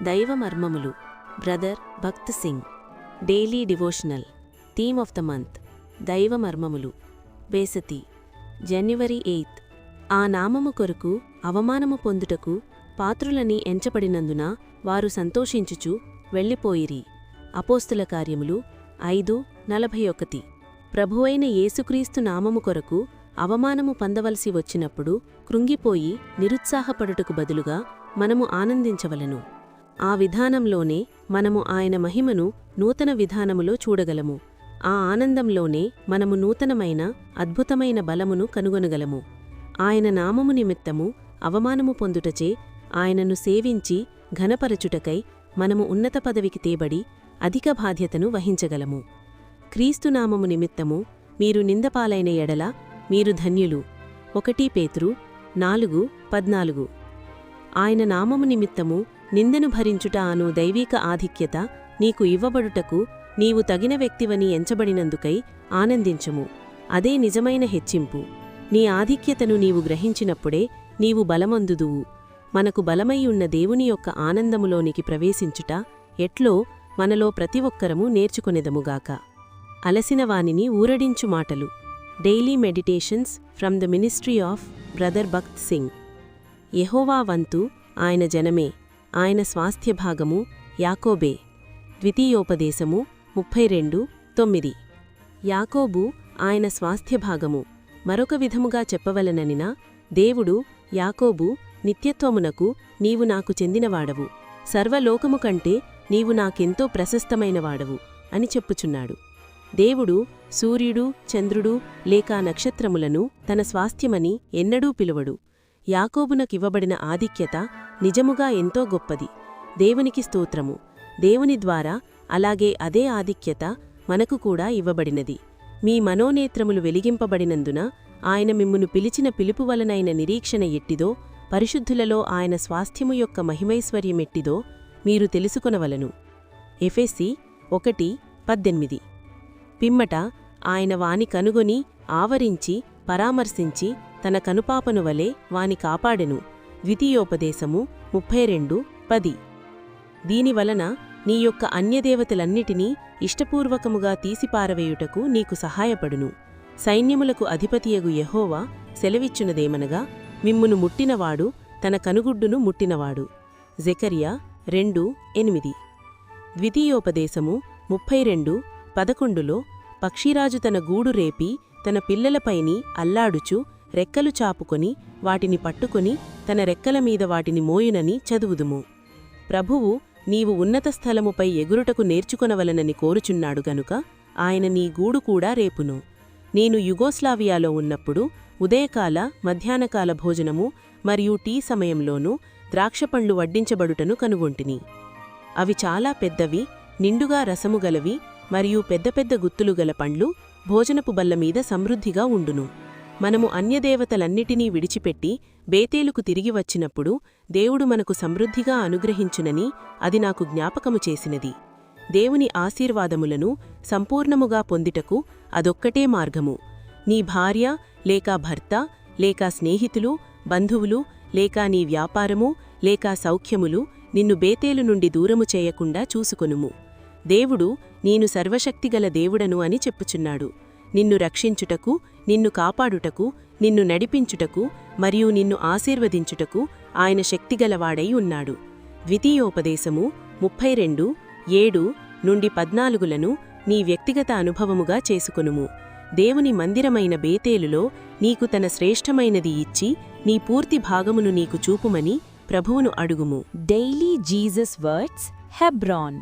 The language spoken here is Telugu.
దైవమర్మములు. Brother Bakht Singh. Daily devotional. Theme of the month. దైవమర్మములు. బేసతి జనవరి ఎయిత్. ఆ నామము కొరకు అవమానము పొందుటకు పాత్రులని ఎంచబడినందున వారు సంతోషించుచు వెళ్ళిపోయిరి. అపోస్తుల కార్యములు ఐదు నలభై ఒకటి. ప్రభువైన యేసుక్రీస్తు నామము కొరకు అవమానము పొందవలసి వచ్చినప్పుడు కృంగిపోయి నిరుత్సాహపడుటకు బదులుగా మనము ఆనందించవలను. ఆ విధానంలోనే మనము ఆయన మహిమను నూతన విధానములో చూడగలము. ఆ ఆనందంలోనే మనము నూతనమైన అద్భుతమైన బలమును కనుగొనగలము. ఆయన నామము నిమిత్తము అవమానము పొందుటచే ఆయనను సేవించి ఘనపరచుటకై మనము ఉన్నత పదవికి తేబడి అధిక బాధ్యతను వహించగలము. క్రీస్తునామము నిమిత్తము మీరు నిందపాలైన ఎడల మీరు ధన్యులు. ఒకటి పేతురు నాలుగు పద్నాలుగు. ఆయన నామము నిమిత్తము నిందను భరించుట అను దైవీక ఆధిక్యత నీకు ఇవ్వబడుటకు నీవు తగిన వ్యక్తివని ఎంచబడినందుకై ఆనందించుము. అదే నిజమైన హెచ్చింపు. నీ ఆధిక్యతను నీవు గ్రహించినప్పుడే నీవు బలమందుదువు. మనకు బలమై ఉన్న దేవుని యొక్క ఆనందములోనికి ప్రవేశించుట ఎట్లో మనలో ప్రతి ఒక్కరము నేర్చుకొనెదముగాక. అలసిన వానిని ఊరడించు మాటలు. Daily meditations from the ministry of brother Bhakt Singh. యెహోవా వంతు ఆయన జనమే. ఆయన స్వాస్థ్య భాగము యాకోబే. ద్వితీయోపదేశము ముప్పై రెండు తొమ్మిది. యాకోబు ఆయన స్వాస్థ్యభాగము మరొక విధముగా చెప్పవలననిన దేవుడు యాకోబు నిత్యత్వమునకు నీవు నాకు చెందినవాడవు. సర్వలోకము కంటే నీవు నాకెంతో ప్రశస్తమైనవాడవు అని చెప్పుచున్నాడు. దేవుడు సూర్యుడు చంద్రుడు లేక నక్షత్రములను తన స్వాస్థ్యమని ఎన్నడూ పిలువడు. యాకోబునకివ్వబడిన ఆధిక్యత నిజముగా ఎంతో గొప్పది. దేవునికి స్తోత్రము. దేవుని ద్వారా అలాగే అదే ఆధిక్యత మనకు కూడా ఇవ్వబడినది. మీ మనోనేత్రములు వెలిగింపబడినందున ఆయన మిమ్మును పిలిచిన పిలుపు వలనైన నిరీక్షణ ఎట్టిదో పరిశుద్ధులలో ఆయన స్వాస్థ్యము యొక్క మహిమైశ్వర్యమెట్టిదో మీరు తెలుసుకొనవలను. ఎఫెసి ఒకటి పద్దెనిమిది. పిమ్మట ఆయన వాని కనుగొని ఆవరించి పరామర్శించి తన కనుపాపను వలె వాని కాపాడెను. ద్వితీయోపదేశము ముప్పై రెండు పది దీనివలన నీ యొక్క అన్యదేవతలన్నిటినీ ఇష్టపూర్వకముగా తీసిపారవేయుటకు నీకు సహాయపడును. సైన్యములకు అధిపతియగు యహోవా సెలవిచ్చునదేమనగా మిమ్మును ముట్టినవాడు తన కనుగుడ్డును ముట్టినవాడు. జెకరియా రెండు ఎనిమిది. ద్వితీయోపదేశము ముప్పై రెండు పదకొండులో పక్షిరాజు తన గూడు రేపి తన పిల్లలపైని అల్లాడుచు రెక్కలు చాపుకొని వాటిని పట్టుకుని తన రెక్కల మీద వాటిని మోయునని చదువుదుము. ప్రభువు నీవు ఉన్నత స్థలముపై ఎగురుటకు నేర్చుకొనవలనని కోరుచున్నాడు గనుక ఆయన నీ గూడు కూడా రేపును. నేను యుగోస్లావియాలో ఉన్నప్పుడు ఉదయకాల మధ్యాహ్నకాల భోజనము మరియు టీ సమయంలోనూ ద్రాక్షపండ్లు వడ్డించబడుటను కనుగొంటిని. అవి చాలా పెద్దవి నిండుగా రసము గలవి మరియు పెద్ద పెద్ద గుత్తులు గల పండ్లు భోజనపు బల్లమీద సమృద్ధిగా ఉండును. మనము అన్యదేవతలన్నిటినీ విడిచిపెట్టి బేతేలుకు తిరిగి వచ్చినప్పుడు దేవుడు మనకు సమృద్ధిగా అనుగ్రహించునని అది నాకు జ్ఞాపకము చేసినది. దేవుని ఆశీర్వాదములను సంపూర్ణముగా పొందిటకు అదొక్కటే మార్గము. నీ భార్య లేక భర్త లేక స్నేహితులు బంధువులు లేక నీ వ్యాపారము లేక సౌఖ్యములు నిన్ను బేతేలు నుండి దూరము చేయకుండా చూసుకొనుము. దేవుడు నేను సర్వశక్తిగల దేవుడను అని చెప్పుచున్నాడు. నిన్ను రక్షించుటకు నిన్ను కాపాడుటకు నిన్ను నడిపించుటకు మరియు నిన్ను ఆశీర్వదించుటకు ఆయన శక్తిగలవాడై ఉన్నాడు. ద్వితీయోపదేశము ముప్పై రెండు ఏడు నుండి పద్నాలుగులను నీ వ్యక్తిగత అనుభవముగా చేసుకొనుము. దేవుని మందిరమైన బేతేలులో నీకు తన శ్రేష్టమైనది ఇచ్చి నీ పూర్తి భాగమును నీకు చూపుమని ప్రభువును అడుగుము. Daily Jesus words Hebron